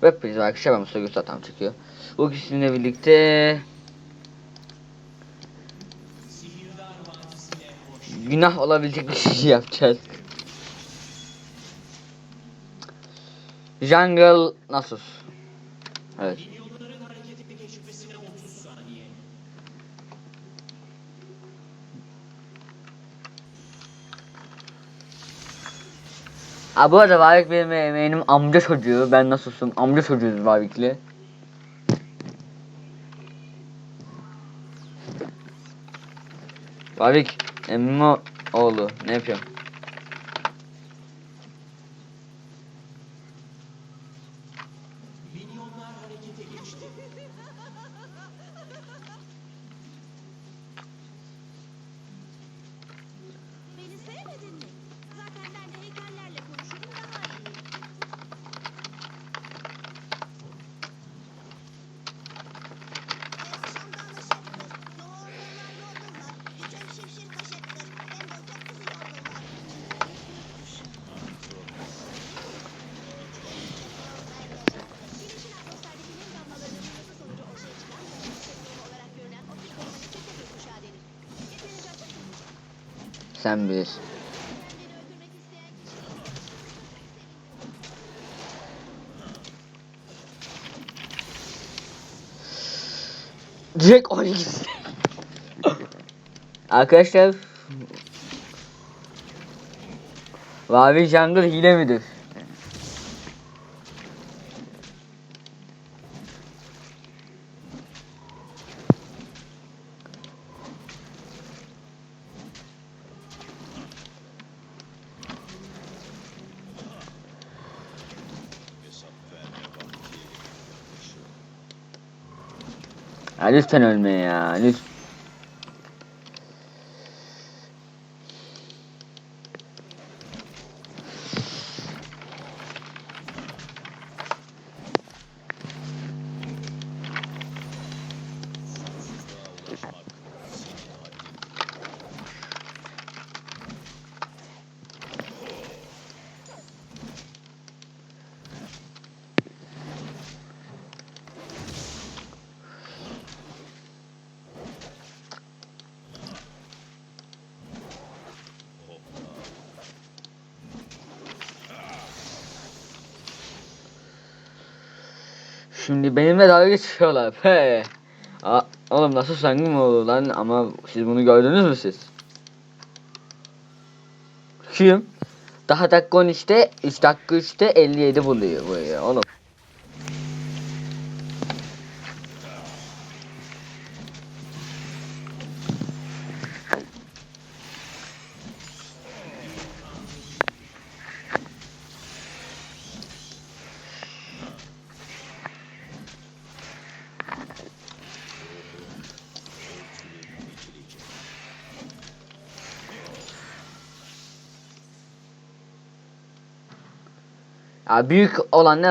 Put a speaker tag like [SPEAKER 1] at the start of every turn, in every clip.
[SPEAKER 1] Web Page arkadaşlar ben Mustafa Gülsat tam çekiyor. Bu ikisiyle birlikte günah olabilecek bir şey yapacağız. Jungle Nasus. Evet. Aa, bu arada Varlık benim, benim amca çocuğu. Ben Nasus'um. Amca çocuğuyuz Varlık'lı. Varlık. Emmo oğlu. Ne yapıyor?
[SPEAKER 2] 81
[SPEAKER 1] Direkt 12 Arkadaşlar Vavi Jungle hile midir? Lütfen ölme ya. Lütfen. Şimdi benimle dalga geçiyorlar. He. Aa, oğlum nasıl sangı mı olur lan? Ama siz bunu gördünüz mü siz? Kim? Daha dakika 13'te 3 dakika 3'te 57 buluyor buraya oğlum. Büyük olan ne?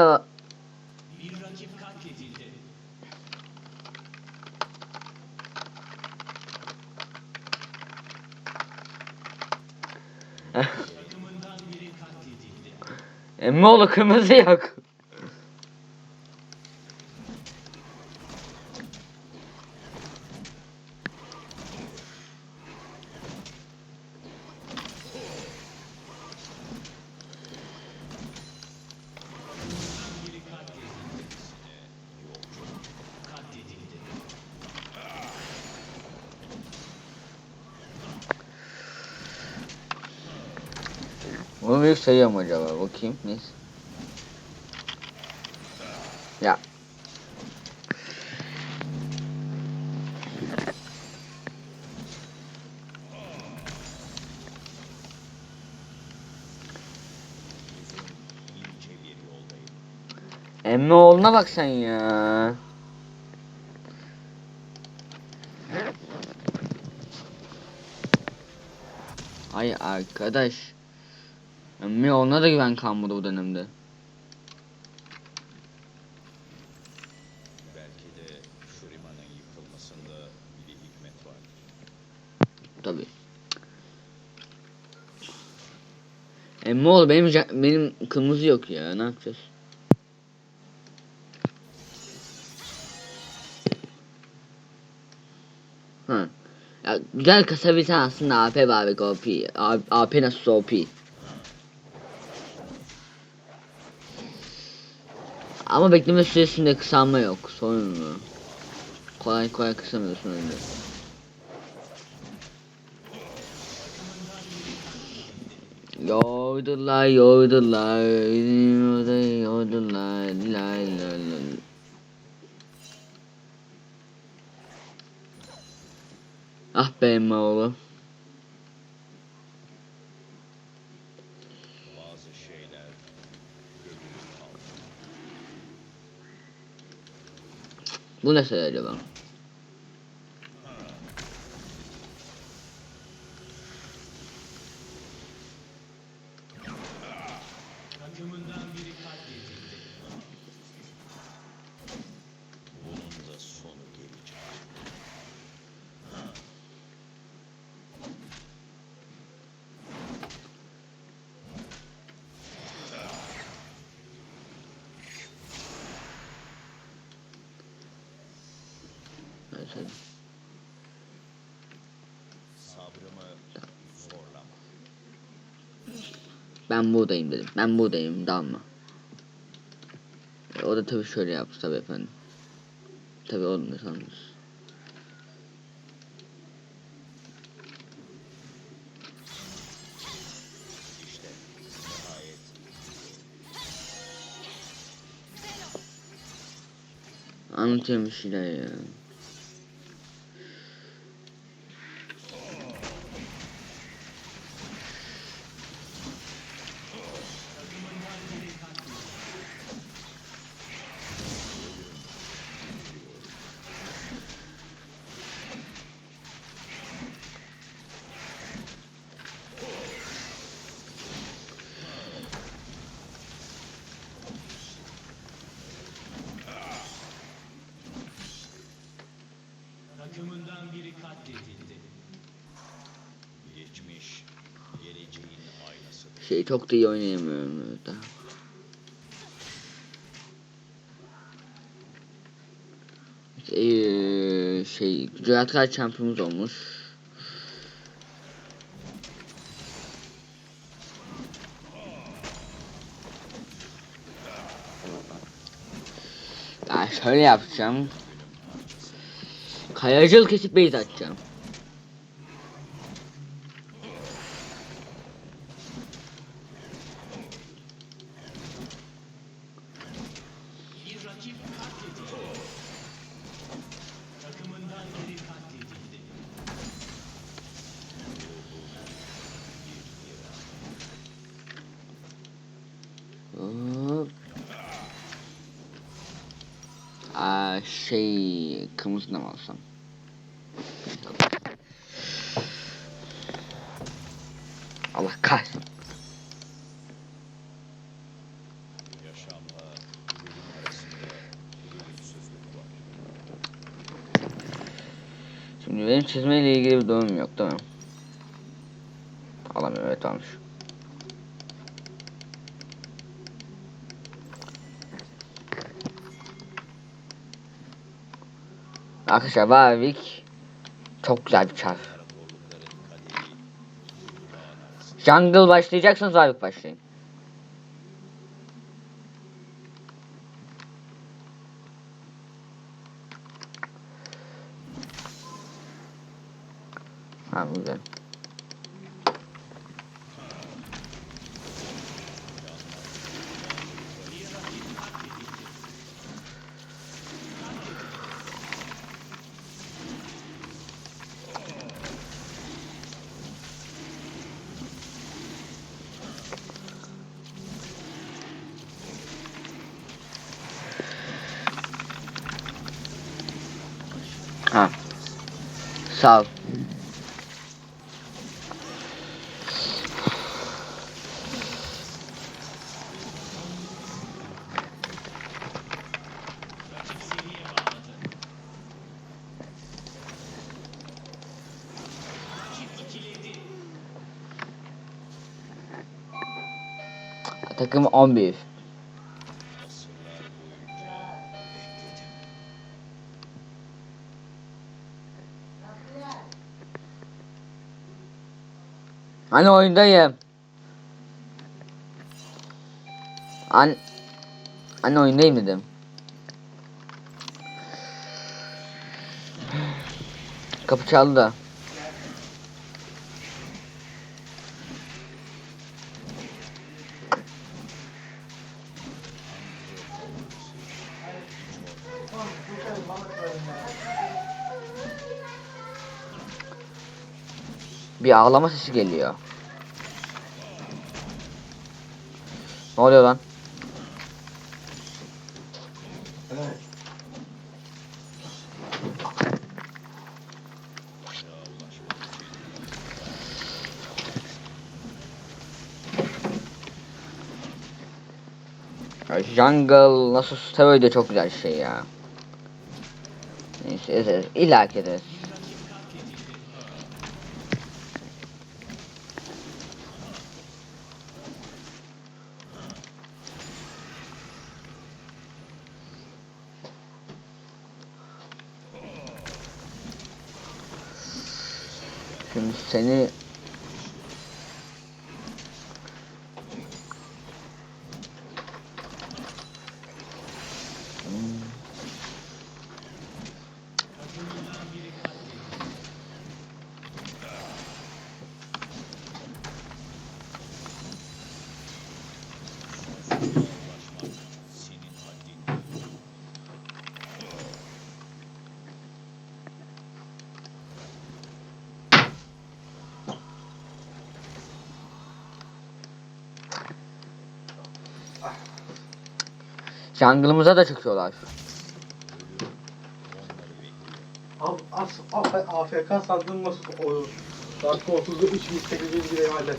[SPEAKER 3] Katledildi.
[SPEAKER 1] Emmoğlu kırmızı yok.
[SPEAKER 3] Biri katledildi. Katledildi.
[SPEAKER 1] Bunu büyük sayıyor mu acaba? Bakayım. Neyse. Ya. Emme oğluna bak sen ya. Ay arkadaş. Mio ona da güven kalmadı o dönemde.
[SPEAKER 4] Belki de şu yıkılmasında bir hikmet var.
[SPEAKER 1] Tabi. E Mol benim benim kırmızı yok ya ne yapacağız? Ha. Ya güzel kasa bir tane aslında AP var ve OP. AP nasıl OP? Ama bekleme süresinde kısalma yok. Sorun mu? Kolay kolay kısamıyorsun öyle. Yordular, yordular, orada yordular, la la la. Ah be oğlu. Bu ne söyledi Ben buradayım dedim. Ben buradayım dalma. E, o da tabii şöyle yaptı tabii efendim. Tabii oğlum da sanmış. Anlatıyorum bir şeyler ya. Şey çok da iyi oynayamıyorum burada. Ee, şey Cüratkar şampiyonumuz olmuş. Ben şöyle yapacağım. Kayacıl kesip base atacağım. Şey kırmızı mı alsam? Allah kahretsin. Şimdi benim çizmeyle ilgili bir durumum yok değil mi? Alamıyorum evet almış. Arkadaşlar Warwick çok güzel bir çar. Jungle başlayacaksınız Warwick başlayın. Ha güzel. Sağ ol. Takım 11. Hani oyundayım. An Anne oyundayım dedim. Kapı çaldı Bir ağlama sesi geliyor. Ne oluyor lan? Jungle nasıl Steroid de çok güzel şey ya. Neyse ezeriz. İlla ederiz. Seni jungle'ımıza da çıkıyorlar.
[SPEAKER 5] Abi as, af, AFK sandığın nasıl olur? Dakika 30'da 3800 liraya hallet.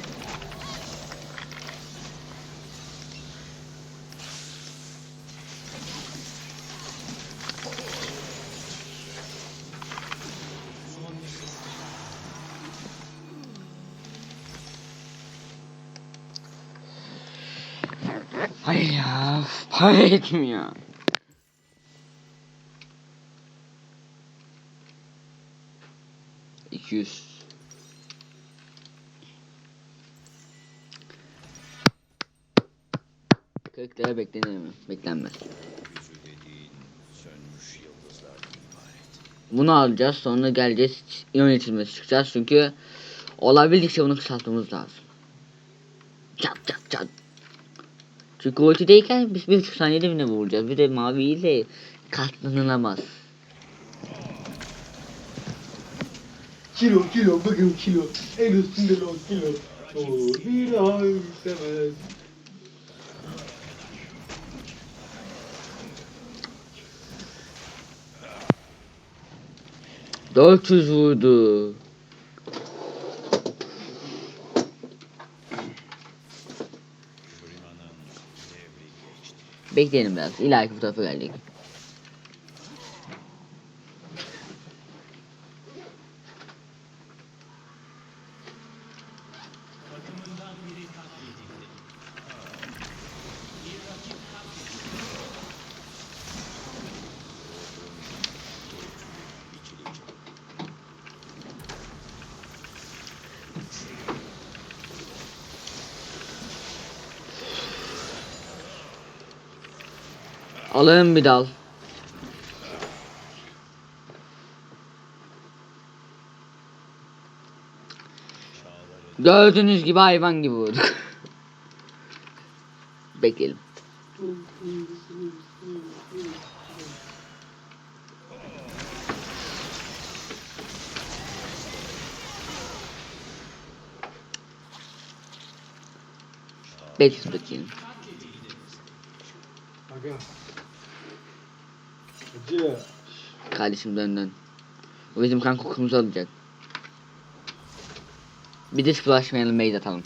[SPEAKER 1] Hayır ya. Para etmiyor. İki yüz. Kırk lira beklenir mi? Beklenmez. Bunu alacağız sonra geleceğiz iyon içilmesi çıkacağız çünkü olabildikçe bunu kısaltmamız lazım. Çat çat çat. Çünkü ultideyken biz bir buçuk saniyede bile vuracağız. Bir de mavi ile katlanılamaz.
[SPEAKER 5] Kilo kilo bugün kilo. En üstünde o kilo. O bir ay istemez.
[SPEAKER 1] Dört yüz vurdu. bekleyelim biraz. İlla ki bu tarafa
[SPEAKER 4] gelecek.
[SPEAKER 1] Alın bir dal. Gördüğünüz gibi hayvan gibi vurduk. Bekleyelim. Bekleyin.
[SPEAKER 5] Aga.
[SPEAKER 1] Kardeşim dön dön. O bizim kan kokumuzu alacak. Bir de splaşmayalım base atalım.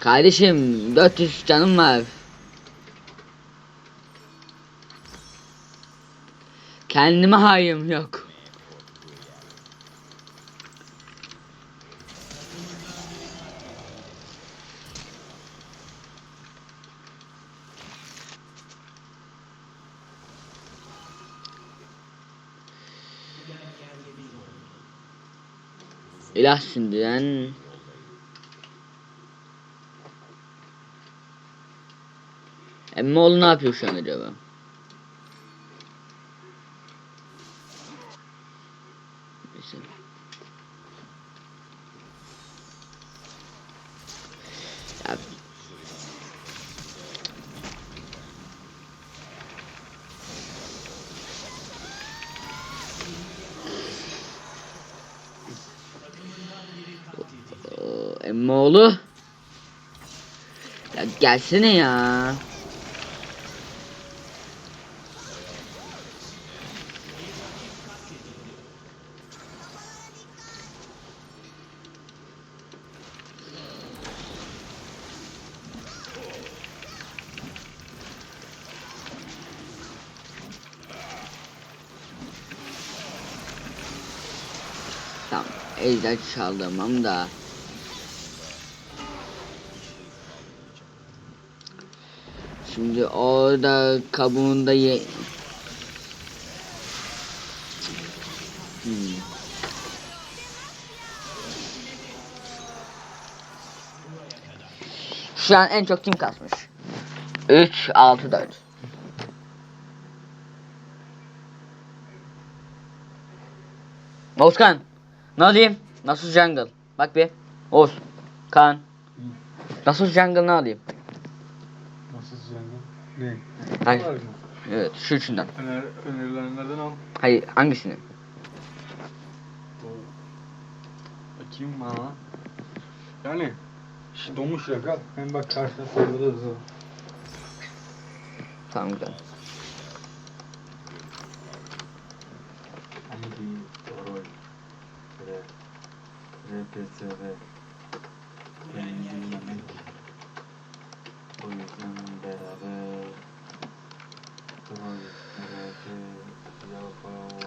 [SPEAKER 1] Kardeşim 400 canım var. Kendime hayım yok. İlah sindiren Emmoğlu ne yapıyor şu an acaba? Gelsene ya. Tamam. Ejder çaldım da. Şimdi orada kabuğunda ye... Hmm. Şu an en çok kim kasmış? 3, 6, 4. Oğuzkan. Ne alayım? Nasıl jungle? Bak bir. Oğuz. Kaan. Nasıl jungle ne alayım?
[SPEAKER 5] Ne? Var mı?
[SPEAKER 1] Evet şu üçünden.
[SPEAKER 5] Öner, önerilenlerden al.
[SPEAKER 1] Hayır hangisini?
[SPEAKER 5] Bakayım bana. Yani şu domuş yakal. Hem bak karşına saldırı hızı.
[SPEAKER 1] Tamam güzel.
[SPEAKER 5] Hangi rol? Re, RPSV. Dinlemek. O yüzden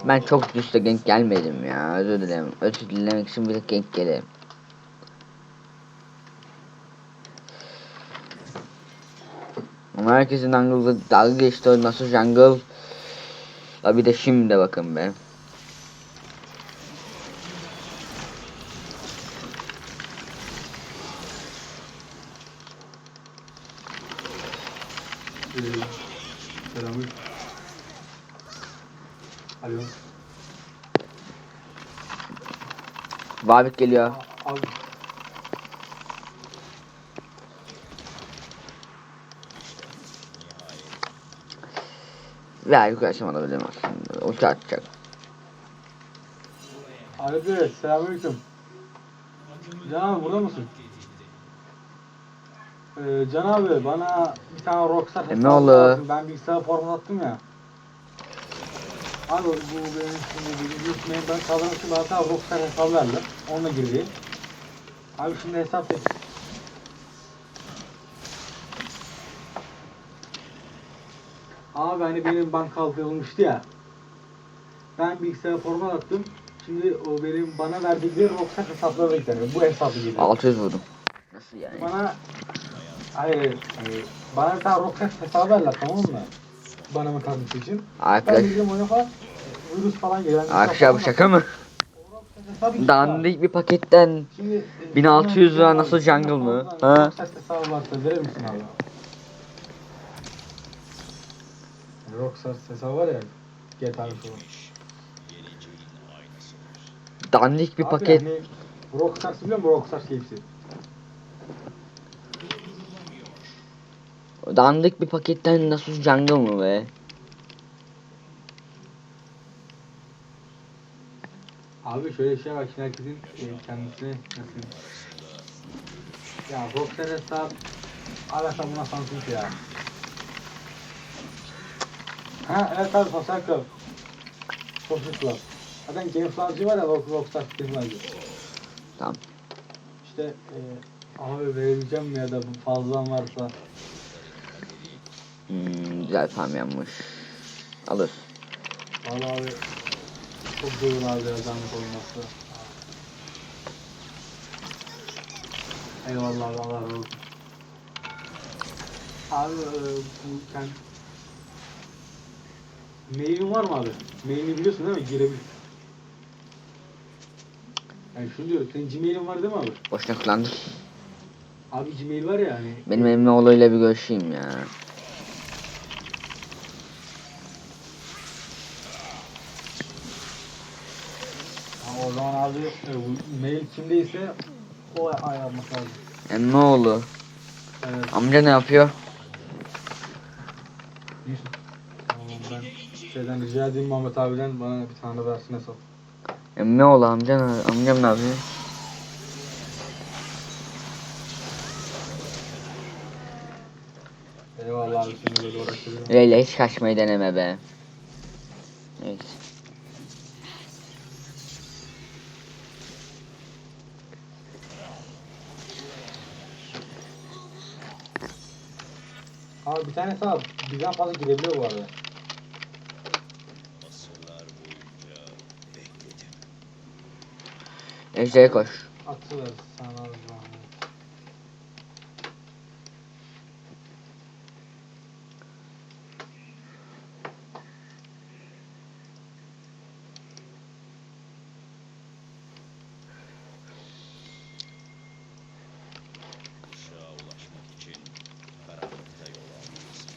[SPEAKER 1] Ben çok üstte genk gelmedim ya. Özür dilerim. Özür dilemek için bir genk gelelim. Herkesin jungle'da dalga geçti nasıl jungle. Ha bir de şimdi bakın be. Vabik geliyor.
[SPEAKER 5] Abi.
[SPEAKER 1] Ve ayrı aşam alabilirim aslında. O çarpacak.
[SPEAKER 5] Abi selamünaleyküm. Can abi burada mısın? Ee, Can abi bana bir tane Rockstar
[SPEAKER 1] E, ne oldu?
[SPEAKER 5] Ben bilgisayara format attım ya. Abi bu benim şimdi bilgisayarım ben sağlamak için bana bir tane Rockstar hesabı verdiler. Onunla girdi. Abi şimdi hesap et. Abi hani benim bank kaldırılmıştı ya. Ben bilgisayara format attım. Şimdi o benim bana verdikleri Rockstar hesaplarına gidiyor. Bu hesapı geliyor.
[SPEAKER 1] 600 vurdum. Nasıl yani?
[SPEAKER 5] Bana hayır, hayır. Bana bir tane roket hesabı verler tamam mı? Bana mı tanıtmak için? Ben
[SPEAKER 1] Arkadaş,
[SPEAKER 5] oyuna falan e, virüs falan. Yani
[SPEAKER 1] arkadaşlar bu şaka mı? Dandik bir paketten.
[SPEAKER 5] Şimdi, e,
[SPEAKER 1] 1600 lira
[SPEAKER 5] abi,
[SPEAKER 1] nasıl jungle mı? Ha?
[SPEAKER 5] verir misin abi? Rockstar hesabı var ya. GTA falan.
[SPEAKER 1] Dandik bir
[SPEAKER 5] Abi
[SPEAKER 1] paket.
[SPEAKER 5] Hani, Rockstar biliyor musun? Rockstar hepsi.
[SPEAKER 1] Dandik bir paketten nasıl jungle mı be?
[SPEAKER 5] Abi şöyle bir şey var şimdi herkesin e, kendisine nasıl ya Rockstar hesap Alaka buna sansın ya. Ha evet abi Sosyal Club. Sosyal Club. Zaten Gameflarcı var ya Rockstar Gameflarcı.
[SPEAKER 1] Tamam.
[SPEAKER 5] İşte e, abi verebileceğim mi ya da bu fazlan varsa.
[SPEAKER 1] Hmm, güzel farm yapmış. Alır.
[SPEAKER 5] Valla abi çok ya zahmet olması. Eyvallah abi Allah razı olsun. Abi e, bu sen Mailin var mı abi? Mailini biliyorsun değil mi? Girebil. Yani şunu diyor, senin Gmail'in var değil mi abi?
[SPEAKER 1] Boşuna kullandım.
[SPEAKER 5] Abi Gmail var ya hani.
[SPEAKER 1] Benim emmi oğluyla bir görüşeyim ya.
[SPEAKER 5] Zaman abi e, mail kimdeyse o ay yapmak lazım.
[SPEAKER 1] Emmi oğlu.
[SPEAKER 5] Evet.
[SPEAKER 1] Amca ne yapıyor?
[SPEAKER 5] Tamam ben şeyden rica edeyim Muhammed abiden bana bir tane versin hesap.
[SPEAKER 1] Emmi oğlu amca ne, amcam ne yapıyor?
[SPEAKER 5] Eyvallah abi seni böyle uğraştırıyorum.
[SPEAKER 1] Leyla hiç kaçmayı deneme be. Neyse.
[SPEAKER 5] Abi bir tane hesap bizden fazla girebiliyor bu arada.
[SPEAKER 4] Asırlar boyunca bekledim.
[SPEAKER 1] Ejder'e koş.
[SPEAKER 5] Atı ver sana zahmet.
[SPEAKER 4] Işığa ulaşmak için karanlıkta yol almalısın.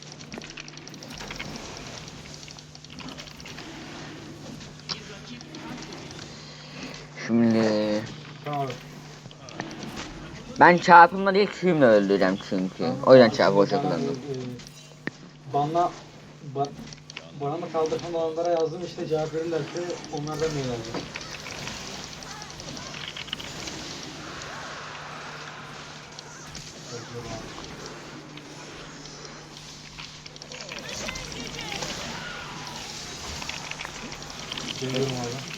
[SPEAKER 1] Şimdi
[SPEAKER 5] Tamam abi.
[SPEAKER 1] Ben çarpımla değil Q'yumla öldüreceğim çünkü. O yüzden çarpı boşa kullandım.
[SPEAKER 5] Bana ba, bana mı kaldırsam olanlara yazdım işte cevap verirlerse onlardan mail alacağım. Geliyorum abi.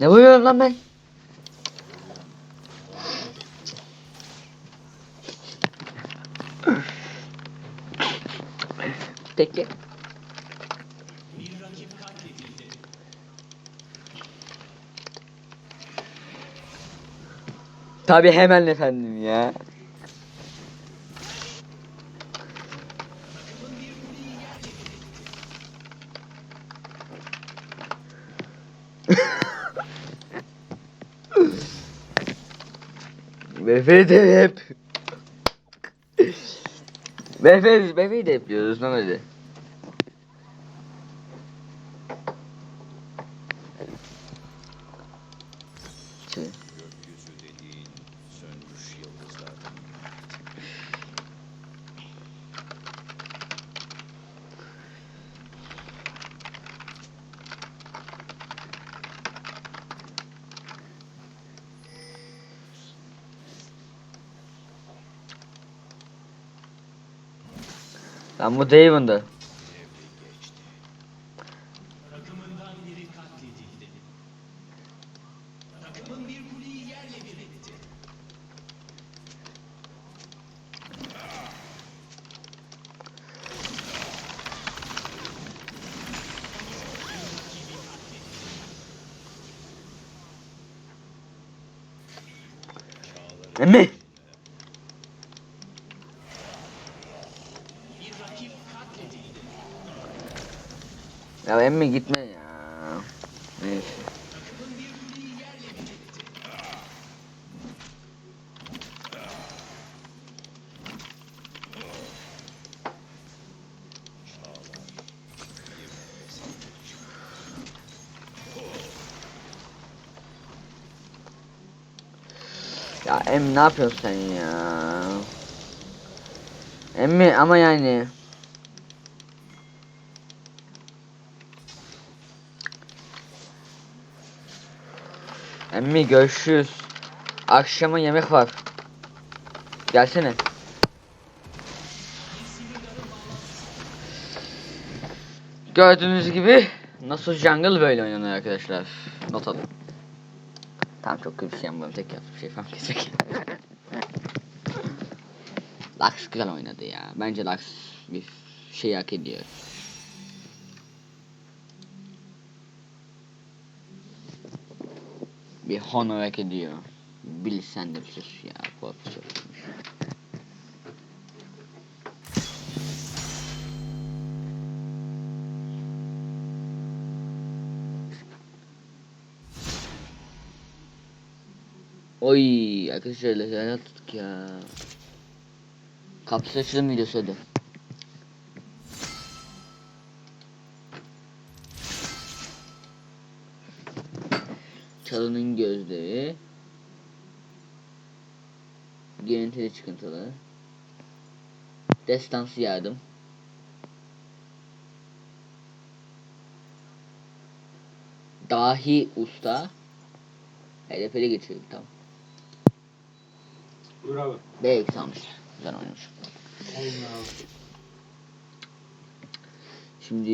[SPEAKER 1] Ne vuruyorum lan ben?
[SPEAKER 3] Katledildi.
[SPEAKER 1] Tabi hemen efendim ya. De hep. Befe, Befe'yi de yapıyoruz lan hadi. Lan bu Daven'dı.
[SPEAKER 4] Devri
[SPEAKER 1] Ya emmi gitme ya. Neyse. Emmi ne yapıyorsun sen ya? Emmi ama yani. Emmi görüşürüz. Akşama yemek var. Gelsene. Gördüğünüz gibi nasıl jungle böyle oynanıyor arkadaşlar. Not alın. Tamam çok kötü bir şey yapmadım. Tek yaptığım şey falan kesecek. Lux güzel oynadı ya. Bence Lux bir şey hak ediyor. Bir honor hak ediyor. Bil sen de sus ya. Profesör. Oy arkadaşlar lazer tuttuk ya. Kapsül açılım videosu hadi. Çalının gözleri. Görüntülü çıkıntılı. Destansı yardım. Dahi usta. HDP'de geçirdik tamam.
[SPEAKER 5] Buyur abi.
[SPEAKER 1] B eksi almış. Güzel oynamış. Şimdi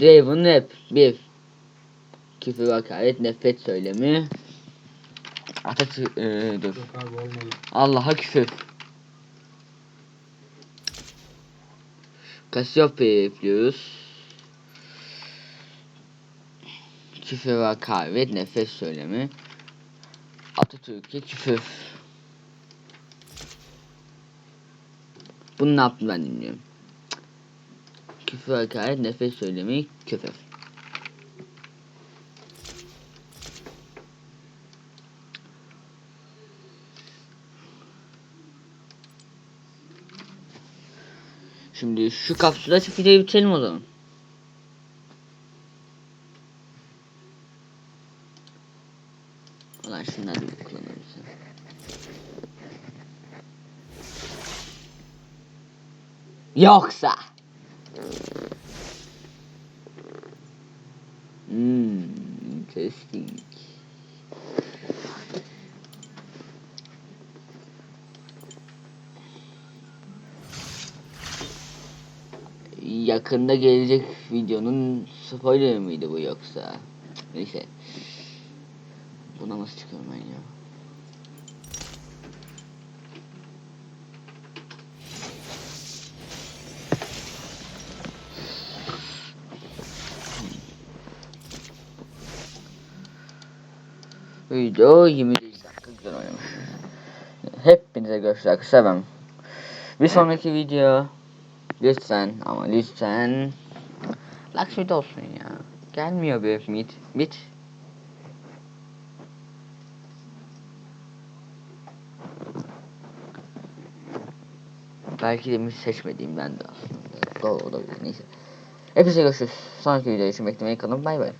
[SPEAKER 1] Draven Rap 1 Küfür hakaret nefret söylemi. Atatürk ee, dur. Allah'a küfür. Cassiopeia yapıyoruz. Küfür hakaret nefret söylemi. Atatürk'e küfür. Bunu ne yaptım ben bilmiyorum. Küfür hakaret nefret söylemi küfür Şimdi şu kapsülü açıp videoyu bitirelim o zaman. Ulan şunları bir kullanırız. ya. Yoksa. Hmm, interesting. Yakında gelecek videonun spoiler mıydı bu yoksa? Neyse. Buna nasıl çıkıyorum ben ya? Video 20 dakika güzel oynamış. Hepinize görüşürüz arkadaşlar ben. Bir sonraki video lütfen ama lütfen Lakshmi olsun ya. Gelmiyor bir mit. Mit. Belki de mit seçmediğimden de aslında. Doğru olabilir neyse. Hepinize görüşürüz. Sonraki videoyu için beklemeyi kalın. Bay bay.